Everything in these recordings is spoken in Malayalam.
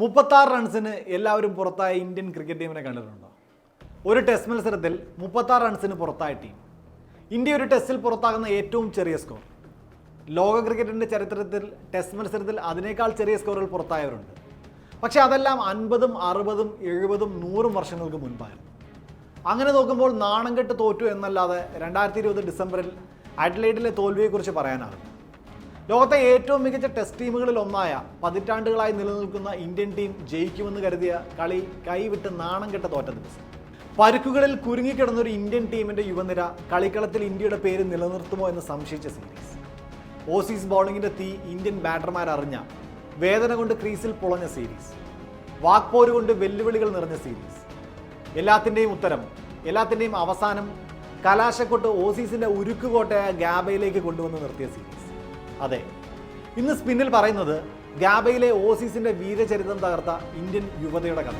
മുപ്പത്താറ് റൺസിന് എല്ലാവരും പുറത്തായ ഇന്ത്യൻ ക്രിക്കറ്റ് ടീമിനെ കണ്ടിട്ടുണ്ടോ? ഒരു ടെസ്റ്റ് മത്സരത്തിൽ മുപ്പത്താറ് റൺസിന് പുറത്തായ ടീം ഇന്ത്യ ഒരു ടെസ്റ്റിൽ പുറത്താകുന്ന ഏറ്റവും ചെറിയ സ്കോർ ലോക ക്രിക്കറ്റിന്റെ ചരിത്രത്തിൽ ടെസ്റ്റ് മത്സരത്തിൽ അതിനേക്കാൾ ചെറിയ സ്കോറുകൾ പുറത്തായവരുണ്ട്. പക്ഷേ അതെല്ലാം അൻപതും അറുപതും എഴുപതും നൂറും വർഷങ്ങൾക്ക് മുൻപായിരുന്നു അങ്ങനെ നോക്കുമ്പോൾ നാണം കെട്ട് തോറ്റു എന്നല്ലാതെ രണ്ടായിരത്തി ഇരുപത് ഡിസംബറിൽ അഡ്ലൈഡിലെ തോൽവിയെക്കുറിച്ച് പറയാനാകും. ലോകത്തെ ഏറ്റവും മികച്ച ടെസ്റ്റ് ടീമുകളിൽ ഒന്നായ പതിറ്റാണ്ടുകളായി നിലനിൽക്കുന്ന ഇന്ത്യൻ ടീം ജയിക്കുമെന്ന് കരുതിയ കളി കൈവിട്ട് നാണം കെട്ട തോറ്റ ദിവസം. പരുക്കുകളിൽ കുരുങ്ങിക്കിടന്ന ഒരു ഇന്ത്യൻ ടീമിന്റെ യുവനിര കളിക്കളത്തിൽ ഇന്ത്യയുടെ പേര് നിലനിർത്തുമോ എന്ന് സംശയിച്ച സീരീസ്. ഓസീസ് ബൗളിങ്ങിന്റെ തീ ഇന്ത്യൻ ബാറ്റർമാർ അറിഞ്ഞ വേദന കൊണ്ട് ക്രീസിൽ പൊളഞ്ഞ സീരീസ്. വാക്പോര് കൊണ്ട് വെല്ലുവിളികൾ നിറഞ്ഞ സീരീസ്. എല്ലാത്തിന്റെയും ഉത്തരം എല്ലാത്തിന്റെയും അവസാനം കലാശക്കൊട്ട് ഓസീസിന്റെ ഉരുക്കുകോട്ടയായ ഗാബയിലേക്ക് കൊണ്ടുവന്ന് നിർത്തിയ സീരീസ്. അതെ. ഇന്ന് സ്പിന്നിൽ പറയുന്നത് ഗാബയിലെ ഓസീസിന്റെ വീരചരിത്രം തകർത്ത ഇന്ത്യൻ യുവതയുടെ കഥ.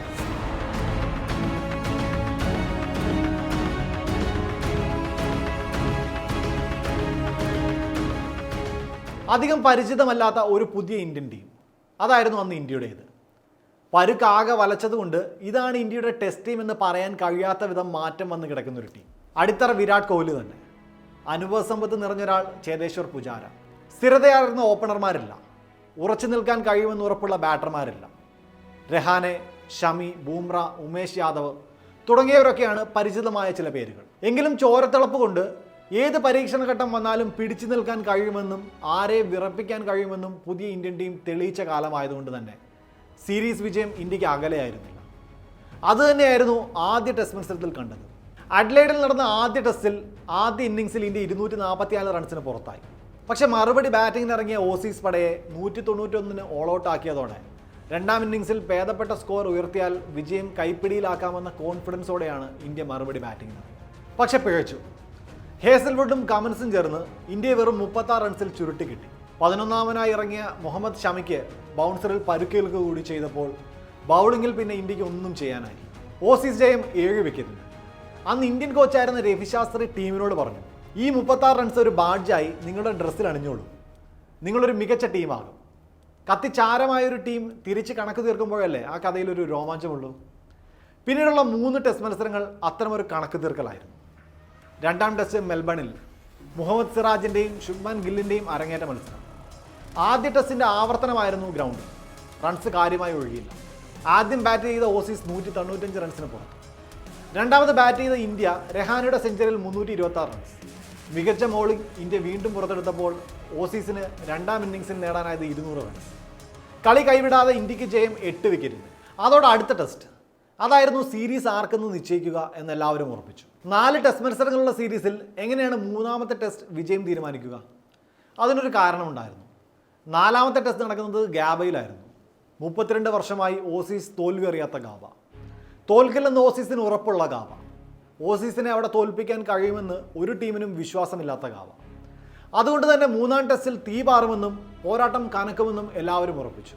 അധികം പരിചിതമല്ലാത്ത ഒരു പുതിയ ഇന്ത്യൻ ടീം. അതായിരുന്നു അന്ന് ഇന്ത്യയുടേത്. പരുക്കാകെ വലച്ചതുകൊണ്ട് ഇതാണ് ഇന്ത്യയുടെ ടെസ്റ്റ് ടീം എന്ന് പറയാൻ കഴിയാത്ത വിധം മാറ്റം വന്ന് കിടക്കുന്ന ഒരു ടീം. അടിത്തറ വിരാട് കോഹ്ലി തന്നെ. അനുഭവ സമ്പത്ത് നിറഞ്ഞൊരാൾ ചേതേശ്വർ പുജാര. സ്ഥിരതയാർന്ന ഓപ്പണർമാരില്ല. ഉറച്ചു നിൽക്കാൻ കഴിയുമെന്ന് ഉറപ്പുള്ള ബാറ്റർമാരില്ല. രഹാനെ ഷമി ബൂംറ ഉമേഷ് യാദവ് തുടങ്ങിയവരൊക്കെയാണ് പരിചിതമായ ചില പേരുകൾ. എങ്കിലും ചോരത്തിളപ്പ് കൊണ്ട് ഏത് പരീക്ഷണ ഘട്ടം വന്നാലും പിടിച്ചു നിൽക്കാൻ കഴിയുമെന്നും ആരെ വിറപ്പിക്കാൻ കഴിയുമെന്നും പുതിയ ഇന്ത്യൻ ടീം തെളിയിച്ച കാലമായതുകൊണ്ട് തന്നെ സീരീസ് വിജയം ഇന്ത്യയ്ക്ക് അകലെയായിരുന്നില്ല അത് തന്നെയായിരുന്നു ആദ്യ ടെസ്റ്റ് മത്സരത്തിൽ കണ്ടത്. അഡ്ലൈഡിൽ നടന്ന ആദ്യ ടെസ്റ്റിൽ ആദ്യ ഇന്നിങ്സിൽ ഇന്ത്യ ഇരുന്നൂറ്റി നാൽപ്പത്തിനാല് റൺസിന് പുറത്തായി. പക്ഷേ മറുപടി ബാറ്റിംഗിന് ഇറങ്ങിയ ഓസീസ് പടയെ നൂറ്റി തൊണ്ണൂറ്റൊന്നിന് ഓൾ ഔട്ട് ആക്കിയതോടെ രണ്ടാം ഇന്നിംഗ്സിൽ ഭേദപ്പെട്ട സ്കോർ ഉയർത്തിയാൽ വിജയം കൈപ്പിടിയിലാക്കാമെന്ന കോൺഫിഡൻസോടെയാണ് ഇന്ത്യ മറുപടി ബാറ്റിംഗിന് പക്ഷെ പിഴച്ചു. ഹേസൽവുഡും കമൻസും ചേർന്ന് ഇന്ത്യ വെറും മുപ്പത്താറ് റൺസിൽ ചുരുട്ടി കിട്ടി. പതിനൊന്നാമനായി ഇറങ്ങിയ മുഹമ്മദ് ഷമിക്ക് ബൗൺസറിൽ പരുക്കേൽക്കുക കൂടി ചെയ്തപ്പോൾ ബൗളിങ്ങിൽ പിന്നെ ഇന്ത്യയ്ക്ക് ഒന്നും ചെയ്യാനായി. ഓസീസ് ജയം ഏഴ് വിക്കറ്റിന് അന്ന് ഇന്ത്യൻ കോച്ചായിരുന്ന രവിശാസ്ത്രി ടീമിനോട് പറഞ്ഞു ഈ മുപ്പത്താറ് റൺസ് ഒരു ബാഡ്ജായി നിങ്ങളുടെ ഡ്രസ്സിൽ അണിഞ്ഞോളൂ. നിങ്ങളൊരു മികച്ച ടീമാകും കത്തിച്ചാരമായൊരു ടീം തിരിച്ച് കണക്ക് തീർക്കുമ്പോഴല്ലേ ആ കഥയിലൊരു രോമാഞ്ചമുള്ളൂ. പിന്നീടുള്ള മൂന്ന് ടെസ്റ്റ് മത്സരങ്ങൾ അത്തരമൊരു കണക്ക് തീർക്കലായിരുന്നു. രണ്ടാം ടെസ്റ്റ് മെൽബണിൽ മുഹമ്മദ് സിറാജിന്റെയും ശുഭ്മാൻ ഗില്ലിന്റെയും അരങ്ങേറ്റ മത്സരം. ആദ്യ ടെസ്റ്റിന്റെ ആവർത്തനമായിരുന്നു ഗ്രൗണ്ട് റൺസ് കാര്യമായി ഒഴുകിയില്ല. ആദ്യം ബാറ്റ് ചെയ്ത ഓസീസ് നൂറ്റി തൊണ്ണൂറ്റഞ്ച് റൺസിന് പുറത്ത്. രണ്ടാമത് ബാറ്റ് ചെയ്ത ഇന്ത്യ രഹാനയുടെ സെഞ്ചുറിയിൽ മുന്നൂറ്റി ഇരുപത്തി റൺസ് മികച്ച മോളിംഗ് ഇന്ത്യ വീണ്ടും പുറത്തെടുത്തപ്പോൾ ഓസീസിന് രണ്ടാം ഇന്നിങ്സിൽ നേടാനായത് ഇരുന്നൂറ് റൺസ് കളി കൈവിടാതെ ഇന്ത്യയ്ക്ക് ജയം എട്ട് വിക്കറ്റിന് അതോടെ അടുത്ത ടെസ്റ്റ് അതായിരുന്നു സീരീസ് ആർക്കെന്ന് നിശ്ചയിക്കുക എന്ന് എല്ലാവരും ഉറപ്പിച്ചു. നാല് ടെസ്റ്റ് മത്സരങ്ങളുള്ള സീരീസിൽ എങ്ങനെയാണ് മൂന്നാമത്തെ ടെസ്റ്റ് വിജയം തീരുമാനിക്കുക? അതിനൊരു കാരണമുണ്ടായിരുന്നു നാലാമത്തെ ടെസ്റ്റ് നടക്കുന്നത് ഗാബയിലായിരുന്നു. മുപ്പത്തിരണ്ട് വർഷമായി ഓസീസ് തോൽവി അറിയാത്ത ഗാബ തോൽക്കില്ലെന്ന് ഓസീസിന് ഉറപ്പുള്ള ഗാബ. ഓസീസിനെ അവിടെ തോൽപ്പിക്കാൻ കഴിയുമെന്ന് ഒരു ടീമിനും വിശ്വാസമില്ലാത്ത കാവ അതുകൊണ്ട് തന്നെ മൂന്നാം ടെസ്റ്റിൽ തീ പാറുമെന്നും പോരാട്ടം കനക്കുമെന്നും എല്ലാവരും ഉറപ്പിച്ചു.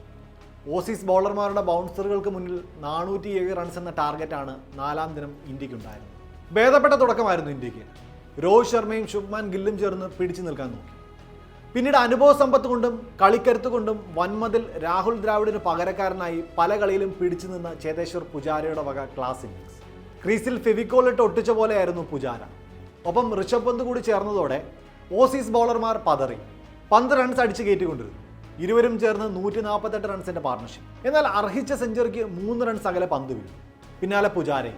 ഓസീസ് ബൗളർമാരുടെ ബൗൺസറുകൾക്ക് മുന്നിൽ നാനൂറ്റി ഏഴ് റൺസ് എന്ന ടാർഗറ്റാണ് നാലാം ദിനം ഇന്ത്യക്കുണ്ടായിരുന്നത്. ഭേദപ്പെട്ട തുടക്കമായിരുന്നു ഇന്ത്യയ്ക്ക്. രോഹിത് ശർമ്മയും ശുഭ്മാൻ ഗില്ലും ചേർന്ന് പിടിച്ചു നിൽക്കാൻ നോക്കി. പിന്നീട് അനുഭവ സമ്പത്ത് കൊണ്ടും കളിക്കരുത്ത് കൊണ്ടും വൻമതിൽ രാഹുൽ ദ്രാവിഡിന് പകരക്കാരനായി പല കളിയിലും പിടിച്ചു നിന്ന ചേതേശ്വർ പുജാരയുടെ വക ക്ലാസ് ഇന്നിങ്സ് ക്രീസിൽ ഫെവിക്കോളിട്ട് ഒട്ടിച്ച പോലെയായിരുന്നു പുജാര. ഒപ്പം ഋഷഭ് പന്ത് കൂടി ചേർന്നതോടെ ഓസീസ് ബൗളർമാർ പതറി. പന്ത് റൺസ് അടിച്ച് കയറ്റിക്കൊണ്ടിരുന്നു. ഇരുവരും ചേർന്ന് നൂറ്റി നാൽപ്പത്തെട്ട് റൺസിന്റെ പാർട്ണർഷിപ്പ് എന്നാൽ അർഹിച്ച സെഞ്ചുറിക്ക് മൂന്ന് റൺസ് അകലെ പന്ത് വീണു പിന്നാലെ പുജാരെ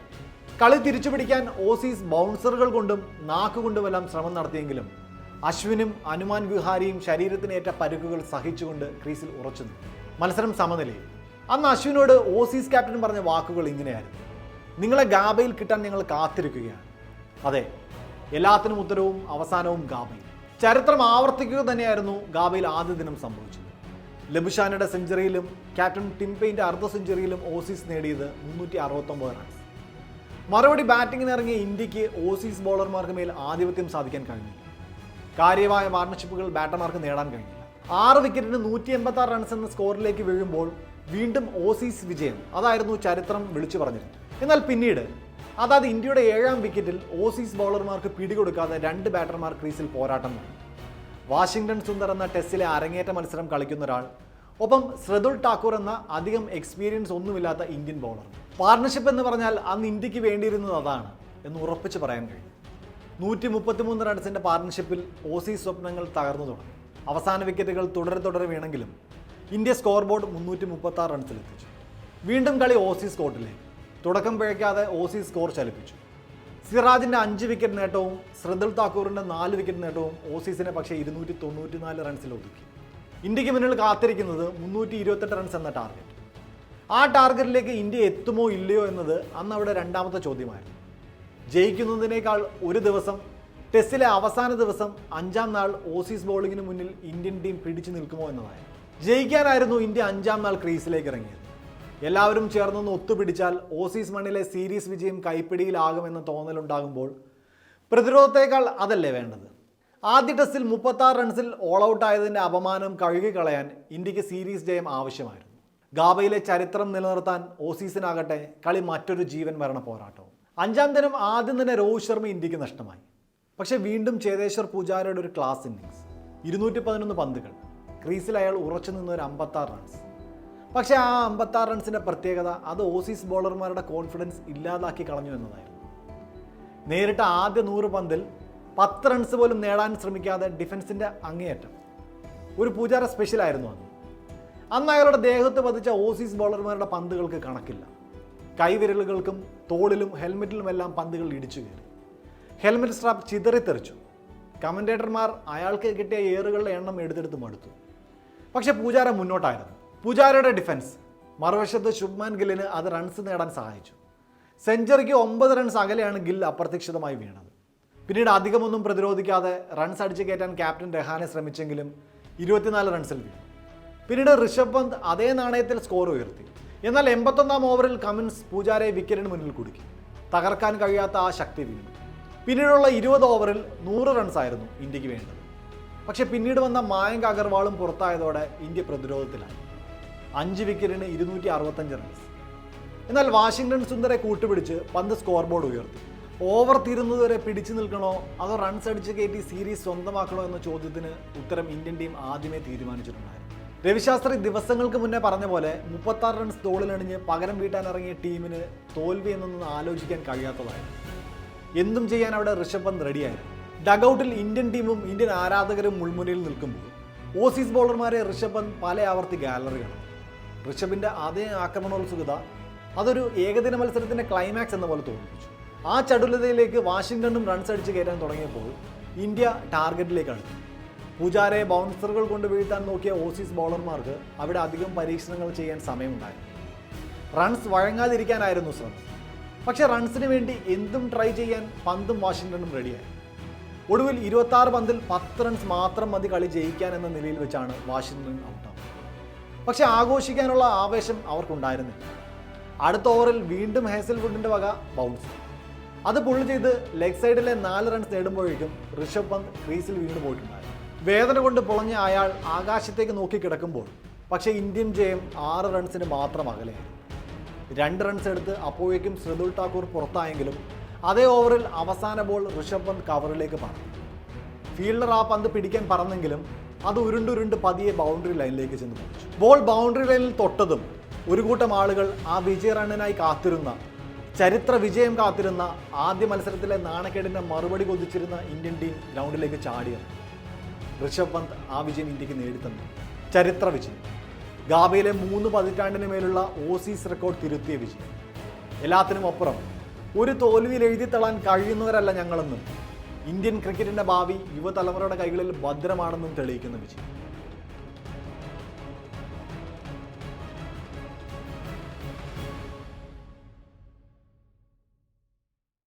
കളി തിരിച്ചു പിടിക്കാൻ ഓസീസ് ബൗൺസറുകൾ കൊണ്ടും നാക്കുകൊണ്ടുമെല്ലാം ശ്രമം നടത്തിയെങ്കിലും അശ്വിനും അനുമാൻ വിഹാരിയും ശരീരത്തിനേറ്റ പരുക്കുകൾ സഹിച്ചുകൊണ്ട് ക്രീസിൽ ഉറച്ചു മത്സരം സമനിലയിൽ. അന്ന് അശ്വിനോട് ഓസീസ് ക്യാപ്റ്റൻ പറഞ്ഞ വാക്കുകൾ ഇങ്ങനെയായിരുന്നു. നിങ്ങളെ ഗാബയിൽ കിട്ടാൻ ഞങ്ങൾ കാത്തിരിക്കുകയാണ്. അതെ എല്ലാത്തിനും ഉത്തരവും അവസാനവും ഗാബയിൽ. ചരിത്രം ആവർത്തിക്കുക തന്നെയായിരുന്നു ഗാബയിൽ ആദ്യ ദിനം സംഭവിച്ചത്. ലബുഷാനയുടെ സെഞ്ചുറിയിലും ക്യാപ്റ്റൻ ടിംപെയിന്റെ അർദ്ധ സെഞ്ചുറിയിലും ഓസീസ് നേടിയത് മുന്നൂറ്റി അറുപത്തൊമ്പത് റൺസ് മറുപടി ബാറ്റിങ്ങിന് ഇറങ്ങിയ ഇന്ത്യയ്ക്ക് ഓസീസ് ബോളർമാർക്ക് മേൽ ആധിപത്യം സാധിക്കാൻ കഴിഞ്ഞില്ല. കാര്യമായ പാർട്ണർഷിപ്പുകൾ ബാറ്റർമാർക്ക് നേടാൻ കഴിഞ്ഞില്ല. ആറ് വിക്കറ്റിന് നൂറ്റി എൺപത്തി റൺസ് എന്ന സ്കോറിലേക്ക് വീഴുമ്പോൾ വീണ്ടും ഓസീസ് വിജയം. അതായിരുന്നു ചരിത്രം വിളിച്ചു പറഞ്ഞിരുന്നത്. എന്നാൽ പിന്നീട് അതായത് ഇന്ത്യയുടെ ഏഴാം വിക്കറ്റിൽ ഓസീസ് ബൗളർമാർക്ക് പിടികൊടുക്കാതെ രണ്ട് ബാറ്റർമാർ ക്രീസിൽ പോരാട്ടം നടന്നു വാഷിംഗ്ടൺ സുന്ദർ എന്ന ടെസ്റ്റിലെ അരങ്ങേറ്റ മത്സരം കളിക്കുന്ന ഒരാൾ ഒപ്പം ശ്രദുൽ ടാക്കൂർ എന്ന അധികം എക്സ്പീരിയൻസ് ഒന്നുമില്ലാത്ത ഇന്ത്യൻ ബൗളർ. പാർട്ണർഷിപ്പ് എന്ന് പറഞ്ഞാൽ അന്ന് ഇന്ത്യയ്ക്ക് വേണ്ടിയിരുന്നത് അതാണ് എന്ന് ഉറപ്പിച്ച് പറയാൻ കഴിയും. നൂറ്റി മുപ്പത്തിമൂന്ന് റൺസിന്റെ പാർട്ണർഷിപ്പിൽ ഓസീസ് സ്വപ്നങ്ങൾ തകർന്നു തുടങ്ങി. അവസാന വിക്കറ്റുകൾ തുടരെ തുടരെ വീണെങ്കിലും ഇന്ത്യ സ്കോർ ബോർഡ് മുന്നൂറ്റി മുപ്പത്തി റൺസിലെത്തിച്ചു. വീണ്ടും കളി ഓസീസ് സ്കോട്ടിലേക്ക് തുടക്കം പിഴയ്ക്കാതെ ഓസി സ്കോർ ചലിപ്പിച്ചു. സിറാജിന്റെ അഞ്ച് വിക്കറ്റ് നേട്ടവും ശ്രദ്ധൽ താക്കൂറിന്റെ നാല് വിക്കറ്റ് നേട്ടവും ഓസീസിനെ പക്ഷേ ഇരുന്നൂറ്റി തൊണ്ണൂറ്റി നാല് റൺസിൽ ഒതുക്കി. ഇന്ത്യയ്ക്ക് മുന്നിൽ കാത്തിരിക്കുന്നത് മുന്നൂറ്റി ഇരുപത്തെട്ട് റൺസ് എന്ന ടാർഗറ്റ് ആ ടാർഗറ്റിലേക്ക് ഇന്ത്യ എത്തുമോ ഇല്ലയോ എന്നത് അന്ന് അവിടെ രണ്ടാമത്തെ ചോദ്യമായിരുന്നു. ജയിക്കുന്നതിനേക്കാൾ ഒരു ദിവസം ടെസ്റ്റിലെ അവസാന ദിവസം അഞ്ചാം നാൾ ഓസീസ് ബോളിങ്ങിന് മുന്നിൽ ഇന്ത്യൻ ടീം പിടിച്ചു നിൽക്കുമോ എന്നതായിരുന്നു. ജയിക്കാനായിരുന്നു ഇന്ത്യ അഞ്ചാം നാൾ ക്രീസിലേക്ക് ഇറങ്ങിയത്. എല്ലാവരും ചേർന്നൊന്ന് ഒത്തുപിടിച്ചാൽ ഓസീസ് മണ്ണിലെ സീരീസ് വിജയം കൈപ്പിടിയിലാകുമെന്ന തോന്നലുണ്ടാകുമ്പോൾ പ്രതിരോധത്തേക്കാൾ അതല്ലേ വേണ്ടത്? ആദ്യ ടെസ്റ്റിൽ മുപ്പത്താറ് റൺസിൽ ഓൾ ഔട്ട് ആയതിന്റെ അപമാനം കഴുകിക്കളയാൻ ഇന്ത്യയ്ക്ക് സീരീസ് ജയം ആവശ്യമായിരുന്നു. ഗാബയിലെ ചരിത്രം നിലനിർത്താൻ ഓസീസിനാകട്ടെ കളി മറ്റൊരു ജീവൻ മരണ പോരാട്ടവും. അഞ്ചാം ദിനം ആദ്യം തന്നെ രോഹിത് ശർമ്മ ഇന്ത്യയ്ക്ക് നഷ്ടമായി. പക്ഷെ വീണ്ടും ചേതേശ്വർ പൂജാരയുടെ ഒരു ക്ലാസ് ഇന്നിങ്സ് ഇരുന്നൂറ്റി പതിനൊന്ന് പന്തുകൾ ക്രീസിൽ അയാൾ ഉറച്ചു നിന്ന ഒരു അമ്പത്താറ് റൺസ് പക്ഷേ ആ അമ്പത്താറ് റൺസിന്റെ പ്രത്യേകത അത് ഓസീസ് ബോളർമാരുടെ കോൺഫിഡൻസ് ഇല്ലാതാക്കി കളഞ്ഞു എന്നതായിരുന്നു. നേരിട്ട ആദ്യ നൂറ് പന്തിൽ പത്ത് റൺസ് പോലും നേടാൻ ശ്രമിക്കാതെ ഡിഫൻസിന്റെ അങ്ങേയറ്റം. ഒരു പൂജാര സ്പെഷ്യലായിരുന്നു അന്ന് അന്ന് അയാളുടെ ദേഹത്ത് പതിച്ച ഓസീസ് ബോളർമാരുടെ പന്തുകൾക്ക് കണക്കില്ല. കൈവിരലുകൾക്കും തോളിലും ഹെൽമെറ്റിലുമെല്ലാം പന്തുകൾ ഇടിച്ചു കയറി. Helmet strap ചിതറിത്തെറിച്ചു. കമന്റേറ്റർമാർ അയാൾക്ക് കിട്ടിയ ഏറുകളുടെ എണ്ണം എടുത്തെടുത്ത് മടുത്തു. പക്ഷേ പൂജാര മുന്നോട്ടായിരുന്നു. പൂജാരയുടെ ഡിഫൻസ് മറുവശത്ത് ശുഭ്മാൻ ഗില്ലിന് അത് റൺസ് നേടാൻ സഹായിച്ചു. സെഞ്ചുറിക്ക് ഒമ്പത് റൺസ് അകലെയാണ് ഗിൽ അപ്രതീക്ഷിതമായി വീണത്. പിന്നീട് അധികമൊന്നും പ്രതിരോധിക്കാതെ റൺസ് അടിച്ചു കയറ്റാൻ ക്യാപ്റ്റൻ രഹാനെ ശ്രമിച്ചെങ്കിലും ഇരുപത്തിനാല് റൺസിൽ വീണു. പിന്നീട് ഋഷഭ് പന്ത് അതേ നാണയത്തിൽ സ്കോർ ഉയർത്തി. എന്നാൽ എൺപത്തൊന്നാം ഓവറിൽ കമിൻസ് പൂജാരെ വിക്കറ്റിന് മുന്നിൽ കുടുക്കി. തകർക്കാൻ കഴിയാത്ത ആ ശക്തി വീണു. പിന്നീടുള്ള ഇരുപത് ഓവറിൽ നൂറ് റൺസായിരുന്നു ഇന്ത്യയ്ക്ക് വേണ്ടത്. പക്ഷേ പിന്നീട് വന്ന മായങ്ക അഗർവാളും പുറത്തായതോടെ ഇന്ത്യ പ്രതിരോധത്തിലായി. അഞ്ച് വിക്കറ്റിന് ഇരുന്നൂറ്റി അറുപത്തഞ്ച് റൺസ് എന്നാൽ വാഷിങ്ടൺ സുന്ദരെ കൂട്ടുപിടിച്ച് പന്ത് സ്കോർ ബോർഡ് ഉയർത്തി ഓവർ തീരുന്നതുവരെ പിടിച്ചു നിൽക്കണോ? അതോ റൺസ് അടിച്ച് കയറ്റി സീരീസ് സ്വന്തമാക്കണോ എന്ന ചോദ്യത്തിന് ഉത്തരം ഇന്ത്യൻ ടീം ആദ്യമേ തീരുമാനിച്ചിട്ടുണ്ടായിരുന്നു. രവിശാസ്ത്രി ദിവസങ്ങൾക്ക് മുന്നേ പറഞ്ഞ പോലെ മുപ്പത്താറ് റൺസ് തോളിലണിഞ്ഞ് പകരം വീട്ടാൻ ഇറങ്ങിയ ടീമിന് തോൽവി എന്നൊന്നും ആലോചിക്കാൻ കഴിയാത്തതായിരുന്നു. എന്തും ചെയ്യാൻ അവിടെ ഋഷഭ് പന്ത് റെഡിയായിരുന്നു. ഡഗൌട്ടിൽ ഇന്ത്യൻ ടീമും ഇന്ത്യൻ ആരാധകരും മുൾമുനയിൽ നിൽക്കുമ്പോൾ. ഓസീസ് ബോളർമാരെ ഋഷഭ് പന്ത് പല ആവർത്തി ഗാലറിയാണ് ഋഷഭിന്റെ അതേ ആക്രമണോത്സുകത അതൊരു ഏകദിന മത്സരത്തിന്റെ ക്ലൈമാക്സ് എന്ന പോലെ തോന്നിപ്പിച്ചു. ആ ചടുലതയിലേക്ക് വാഷിംഗ്ടണും റൺസ് അടിച്ച് കയറ്റാൻ തുടങ്ങിയപ്പോൾ ഇന്ത്യ ടാർഗറ്റിലേക്ക് അടുത്തു പൂജാരെ ബൗൺസറുകൾ കൊണ്ട് വീഴ്ത്താൻ നോക്കിയ ഓസീസ് ബൗളർമാർക്ക് അവിടെ അധികം പരീക്ഷണങ്ങൾ ചെയ്യാൻ സമയമുണ്ടായിരുന്നു. റൺസ് വഴങ്ങാതിരിക്കാനായിരുന്നു ശ്രമം. പക്ഷേ റൺസിന് വേണ്ടി എന്തും ട്രൈ ചെയ്യാൻ പന്തും വാഷിംഗ്ടണും റെഡിയായി ഒടുവിൽ ഇരുപത്തി പന്തിൽ പത്ത് റൺസ് മാത്രം മതി കളി ജയിക്കാൻ എന്ന നിലയിൽ വെച്ചാണ് വാഷിംഗ്ടൺ ഔട്ടാവുന്നത് പക്ഷേ ആഘോഷിക്കാനുള്ള ആവേശം അവർക്കുണ്ടായിരുന്നില്ല. അടുത്ത ഓവറിൽ വീണ്ടും ഹേസൽവുഡിന്റെ വക ബൗൺസ് അത് പുള്ളി ചെയ്ത് ലെഗ് സൈഡിലെ നാല് റൺസ് നേടുമ്പോഴേക്കും ഋഷഭ് പന്ത് ക്രീസിൽ വീണ് പോയിട്ടുണ്ടായിരുന്നു. വേദന കൊണ്ട് പൊളഞ്ഞ അയാൾ ആകാശത്തേക്ക് നോക്കി കിടക്കുമ്പോൾ പക്ഷേ ഇന്ത്യൻ ജയം ആറ് റൺസിന് മാത്രം അകലെയായിരുന്നു. രണ്ട് റൺസ് എടുത്ത് അപ്പോഴേക്കും ശ്രീതുൽ ടാക്കൂർ പുറത്തായെങ്കിലും അതേ ഓവറിൽ അവസാന ബോൾ ഋഷഭ് പന്ത് കവറിലേക്ക് പറഞ്ഞു ഫീൽഡർ ആ പന്ത് പിടിക്കാൻ പറന്നെങ്കിലും അത് ഉരുണ്ടുരുണ്ട് പതിയെ ബൗണ്ടറി ലൈനിലേക്ക് ചെന്ന് ബോൾ ബൗണ്ടറി ലൈനിൽ തൊട്ടതും ഒരു കൂട്ടം ആളുകൾ ആ വിജയ റണ്ണിനായി കാത്തിരുന്ന ചരിത്ര വിജയം കാത്തിരുന്ന ആദ്യ മത്സരത്തിലെ നാണക്കേടിന്റെ മറുപടി കൊതിച്ചിരുന്ന ഇന്ത്യൻ ടീം ഗ്രൗണ്ടിലേക്ക് ചാടിയ ഋഷഭ് പന്ത് ആ വിജയം ഇന്ത്യയ്ക്ക് നേടിത്തന്നു. ചരിത്ര വിജയം. ഗാബയിലെ മൂന്ന് പതിറ്റാണ്ടിന് മേലുള്ള ഓസീസ് റെക്കോർഡ് തിരുത്തിയ വിജയം. എല്ലാത്തിനും അപ്പുറം ഒരു തോൽവിയിൽ എഴുതി തള്ളാൻ കഴിയുന്നവരല്ല ഞങ്ങളെന്നും ഇന്ത്യൻ ക്രിക്കറ്റിന്റെ ഭാവി യുവതലമുറയുടെ കൈകളിൽ ഭദ്രമാണെന്നും തെളിയിക്കുന്നു വിജയം.